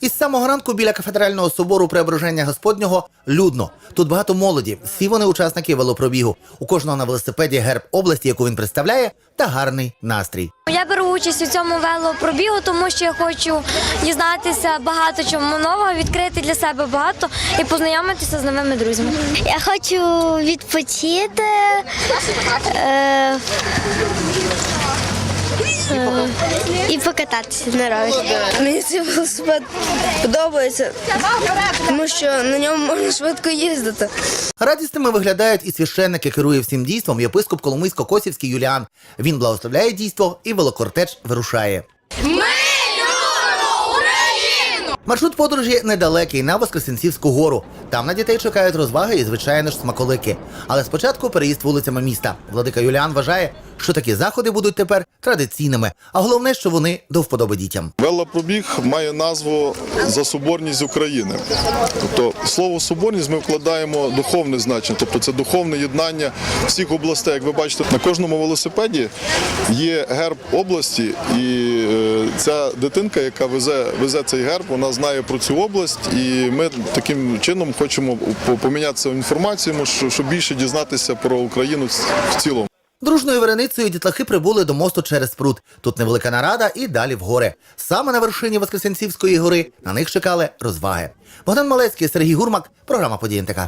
Із самого ранку біля кафедрального собору Преображення Господнього людно. Тут багато молоді. Всі вони учасники велопробігу. У кожного на велосипеді герб області, яку він представляє, та гарний настрій. Я беру участь у цьому велопробігу, тому що я хочу дізнатися багато чому нового, відкрити для себе багато і познайомитися з новими друзями. Я хочу відпочити. Е, і покататися на ровері. Мені цей велосипед подобається, тому що на ньому можна швидко їздити. Радісними виглядають і священники керує всім дійством єпископ Коломийсько-Косівський Юліан. Він благословляє дійство і велокортеж вирушає. Маршрут подорожі недалекий на Воскресенцівську гору. Там на дітей чекають розваги і, звичайно ж, смаколики. Але спочатку переїзд вулицями міста. Владика Юліан вважає, що такі заходи будуть тепер традиційними, а головне, що вони до вподоби дітям. Велопробіг має назву за соборність України. Тобто слово соборність ми вкладаємо духовне значення, тобто це духовне єднання всіх областей. Як ви бачите, на кожному велосипеді є герб області, і е, ця дитинка, яка везе, везе цей герб, вона знає про цю область, і ми таким чином хочемо по- помінятися інформацією, що- щоб більше дізнатися про Україну в цілому. Дружною вереницею дітлахи прибули до мосту через пруд. Тут невелика нарада і далі в гори. Саме на вершині Воскресенцівської гори на них чекали розваги. Богдан Малецький, Сергій Гурмак, програма «Події НТК».